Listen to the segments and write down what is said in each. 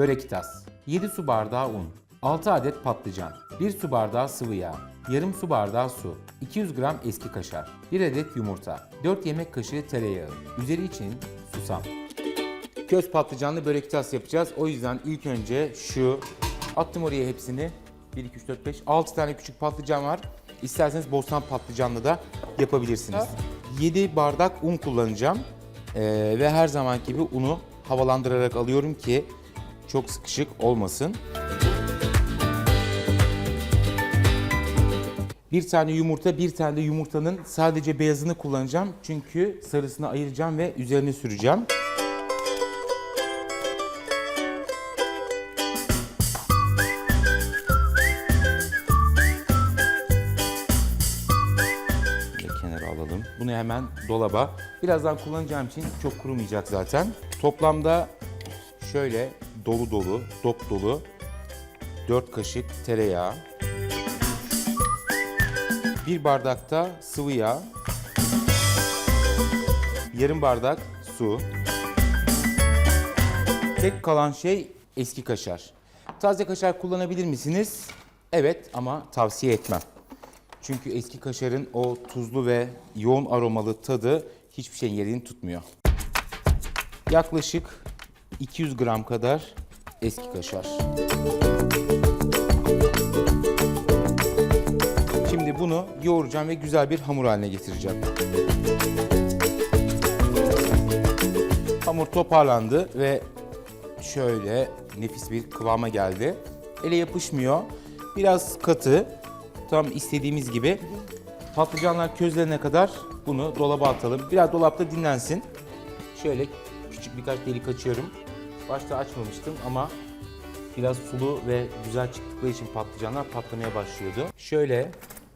börek tas, 7 su bardağı un, 6 adet patlıcan, 1 su bardağı sıvı yağ, yarım su bardağı su, 200 gram eski kaşar, 1 adet yumurta, 4 yemek kaşığı tereyağı, üzeri için susam. Köz patlıcanlı börek tas yapacağız. O yüzden ilk önce şu attım oraya hepsini. 1, 2, 3, 4, 5, 6 tane küçük patlıcan var. İsterseniz bostan patlıcanlı da yapabilirsiniz. 7 bardak un kullanacağım. Ee, ve her zamanki gibi unu havalandırarak alıyorum ki çok sıkışık olmasın. Bir tane yumurta, bir tane de yumurtanın sadece beyazını kullanacağım. Çünkü sarısını ayıracağım ve üzerine süreceğim. Hemen dolaba. Birazdan kullanacağım için çok kurumayacak zaten. Toplamda şöyle dolu dolu, dop dolu 4 kaşık tereyağı. Bir bardakta sıvı yağ. Yarım bardak su. Tek kalan şey eski kaşar. Taze kaşar kullanabilir misiniz? Evet ama tavsiye etmem. Çünkü eski kaşarın o tuzlu ve yoğun aromalı tadı hiçbir şeyin yerini tutmuyor. Yaklaşık 200 gram kadar eski kaşar. Şimdi bunu yoğuracağım ve güzel bir hamur haline getireceğim. Hamur toparlandı ve şöyle nefis bir kıvama geldi. Ele yapışmıyor. Biraz katı. Tam istediğimiz gibi. Patlıcanlar közlenene kadar bunu dolaba atalım. Biraz dolapta dinlensin. Şöyle küçük birkaç delik açıyorum. Başta açmamıştım ama biraz sulu ve güzel çıktıkları için patlıcanlar patlamaya başlıyordu. Şöyle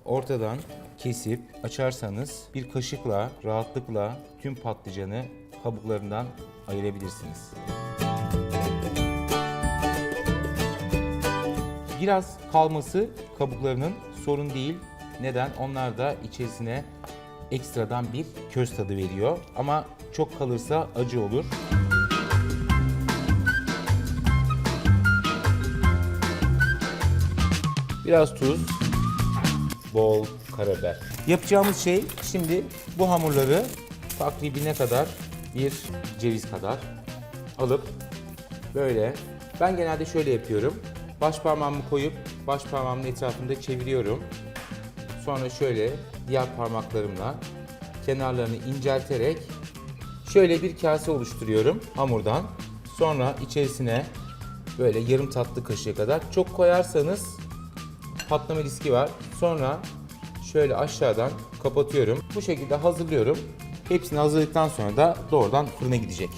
ortadan kesip açarsanız bir kaşıkla rahatlıkla tüm patlıcanı kabuklarından ayırabilirsiniz. Biraz kalması kabuklarının sorun değil. Neden? Onlar da içerisine ekstradan bir köz tadı veriyor. Ama çok kalırsa acı olur. Biraz tuz, bol karabiber. Yapacağımız şey şimdi bu hamurları takribine kadar bir ceviz kadar alıp böyle ben genelde şöyle yapıyorum. Baş parmağımı koyup baş parmağımın etrafında çeviriyorum. Sonra şöyle diğer parmaklarımla kenarlarını incelterek şöyle bir kase oluşturuyorum hamurdan. Sonra içerisine böyle yarım tatlı kaşığı kadar çok koyarsanız patlama riski var. Sonra şöyle aşağıdan kapatıyorum. Bu şekilde hazırlıyorum. Hepsini hazırladıktan sonra da doğrudan fırına gidecek.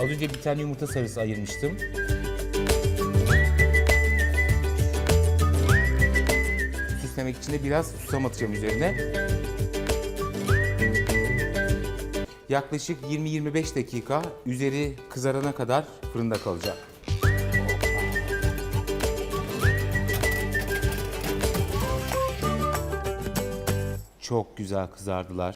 Az önce bir tane yumurta sarısı ayırmıştım. Süslemek için de biraz susam atacağım üzerine. Yaklaşık 20-25 dakika üzeri kızarana kadar fırında kalacak. Çok güzel kızardılar.